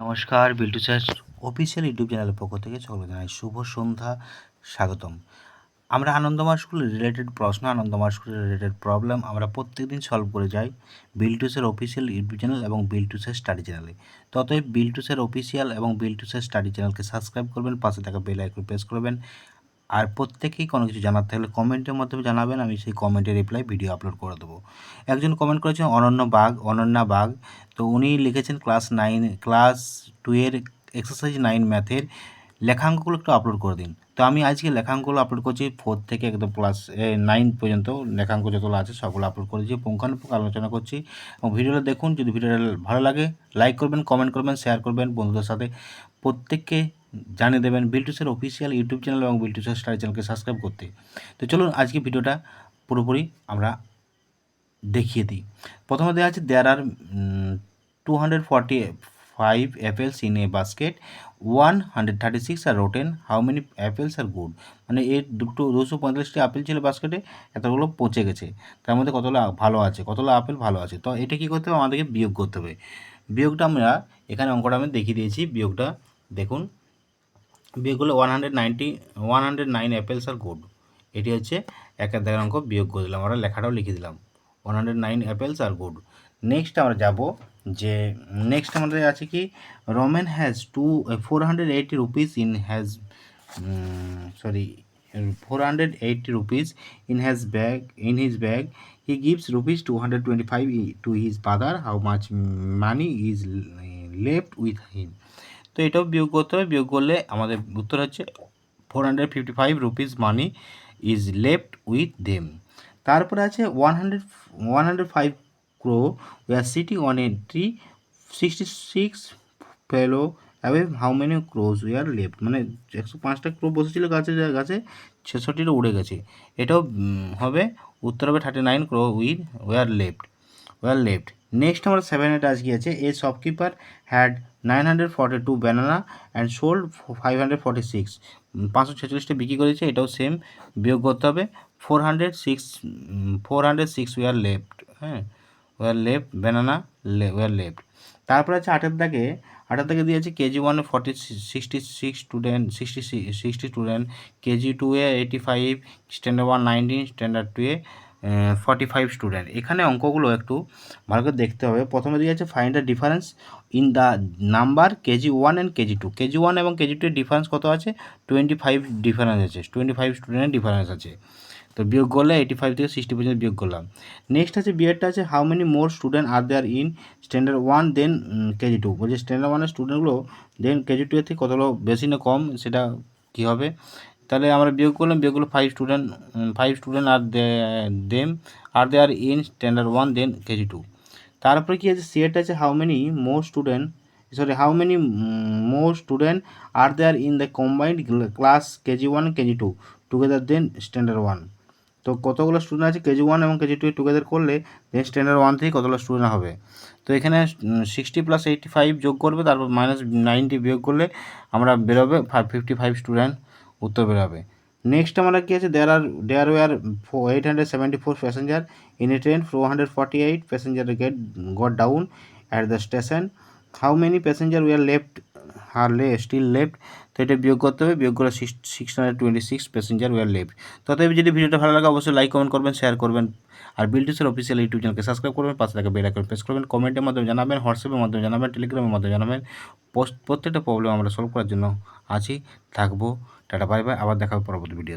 নমস্কার, Biltu sir official YouTube চ্যানেলের পক্ষ থেকে সকলকে জানাই শুভ সন্ধ্যা, স্বাগতম। আমরা আনন্দমার স্কুল রিলেটেড প্রশ্ন আনন্দমার স্কুল রিলেটেড প্রবলেম আমরা প্রত্যেকদিন সলভ করে যাই বিলটুসের অফিসিয়াল ইউটিউব চ্যানেল এবং বিলটুসের স্টাডি চ্যানেলে। ততই বিলটুসের অফিসিয়াল এবং বিলটুসের স্টাডি চ্যানেলকে সাবস্ক্রাইব করবেন, পাশে থাকা বেল আইকন প্রেস করবেন। আর প্রত্যেকেই কোনো কিছু জানার থাকলে কমেন্টের মাধ্যমে জানাবেন, আমি সেই কমেন্টের রিপ্লাই ভিডিও আপলোড করে দেবো। একজন কমেন্ট করেছেন, অনন্য বাঘ, অনন্যা বাঘ। তো উনি লিখেছেন ক্লাস নাইন ক্লাস টু এর এক্সারসাইজ নাইন ম্যাথের লেখাঙ্কগুলো একটু আপলোড করে দিন। তো আমি আজকে লেখাঙ্কগুলো আপলোড করছি ফোর থেকে একদম ক্লাস নাইন পর্যন্ত লেখাঙ্ক যতগুলো আছে সবগুলো আপলোড করেছি পুঙ্খানুপুঙ্খ আলোচনা করছি। এবং ভিডিওটা দেখুন, যদি ভিডিওটা ভালো লাগে লাইক করবেন কমেন্ট করবেন শেয়ার করবেন বন্ধুদের সাথে। প্রত্যেককে জানিয়ে দেবেন বিলটুসের অফিসিয়াল ইউটিউব চ্যানেল এবং বিলটুসের স্টাডি চ্যানেলকে সাবস্ক্রাইব করতে। তো চলুন আজকে ভিডিওটা পুরোপুরি আমরা দেখিয়ে দিই। প্রথমে দেওয়া আছে there are two hundred forty five apples in a basket one hundred thirty six are rotten how many apples are good মানে এর দুটো, দুশো পঁয়তাল্লিশটি আপেল ছিল বাস্কেটে এতগুলো পচে গেছে। তার মধ্যে কতগুলো ভালো আছে, কতগুলো আপেল ভালো আছে। তো এটা কী করতে হবে? আমাদেরকে বিয়োগ করতে হবে। বিয়োগটা আমরা এখানে অঙ্কটা আমি দেখিয়ে দিয়েছি। বিয়োগটা দেখুন বিয়োগ করলে one hundred ninety one hundred nine apples are good এটি হচ্ছে এক দেখার অঙ্ক বিয়োগ করে দিলাম। আমরা লেখাটাও লিখে দিলাম। One hundred nine apples are good next আমরা যাব যে নেক্সট আমাদের আছে কি? Ramen has two four hundred eighty rupees in has sorry four hundred eighty rupees in has bag in his bag he gives rupees two hundred twenty five to his father how much money is left with him তো এটাও বিয়োগ করতে হবে। বিয়োগ করলে আমাদের উত্তর হচ্ছে four hundred fifty five rupees money is left with them তারপরে আছে one hundred one hundred five crow are sitting on a tree sixty six flew away how many crows we are left মানে একশো পাঁচটা ক্রো বসেছিল গাছে গাছে, ছেষট্টিটা উড়ে গেছে। এটাও হবে, উত্তর হবে thirty nine crow with we are left are left next আমার সেভেন এটা আজকে আছে a shopkeeper had nine hundred forty two banana and sold five hundred forty six পাঁচশো ছেচল্লিশটা বিক্রি করেছে, এটাও সেম বিয়োগ করতে হবে four hundred six four hundred six we are left হ্যাঁ? We left banana we are left তারপরে আছে আটের দাগে আটের দাগে দিয়েছে কেজি ওয়ানে forty sixty six student sixty sixty student KG two a eighty five standard one nineteen standard two a forty five student এখানে অঙ্কগুলো একটু ভালো করে দেখতে হবে। প্রথমে দিয়ে আছে find the difference in the number KG one and KG two KG one এবং কেজি টু ডিফারেন্স কত আছে? টোয়েন্টি ফাইভ ডিফারেন্স আছে। টোয়েন্টি ফাইভ স্টুডেন্টের ডিফারেন্স আছে। তো বিয়োগ করলে এইটি ফাইভ থেকে সিক্সটি পর্যন্ত বিয়োগ করলাম। নেক্সট আছে বিএডটা আছে how many more student are there in standard one then KG two বলছে স্ট্যান্ডার্ড ওয়ানের স্টুডেন্টগুলো দেন কেজি টু এর থেকে কতগুলো বেশি না কম? সেটা কী হবে? তাহলে আমরা বিয়োগ করলাম, বিয়োগ করলে five student five student are them are they are in standard one then KG two তারপরে কী আছে? সিএট আছে how many more student sorry how many more student are they are in the combined class KG one KG two together then standard one তো কতগুলো student আছে? KG one এবং KG two together করলে দেন স্ট্যান্ডার্ড ওয়ান থেকে কতগুলো student হবে? তো এখানে সিক্সটি প্লাস এইটটি ফাইভ যোগ করবে, তারপর মাইনাস নাইনটি বিয়োগ করলে আমরা বেরোবে ফাইভ ফিফটি ফাইভ স্টুডেন্ট উত্তর বেরোবে। নেক্সট আমরা কী আছে? There are there were eight hundred seventy four passenger in a train four hundred forty eight passenger get got down at the station how many passenger are left are লে still left তো এটা বিয়োগ করতে হবে, বিয়োগ করে six six hundred twenty six passenger are left তথাপি যদি ভিডিওটা ভালো লাগে, অবশ্যই লাইক কমেন্ট করবেন শেয়ার করবেন। আর বিলটিসের অফিসিয়াল ইউটিউব চ্যানেলকে সাবস্ক্রাইব করবেন, পাশে থাকা বেল আইকন প্রেস করবেন কমেন্টের মাধ্যমে জানাবেন হোয়াটসঅ্যাপের মাধ্যমে জানাবেন টেলিগ্রামের মাধ্যমে জানাবেন। পোস্ট প্রত্যেকটা প্রবলেম আমরা সলভ করার জন্য আছি, থাকব। টাটা বাই বাই আবার দেখা হবে পরবর্তী ভিডিও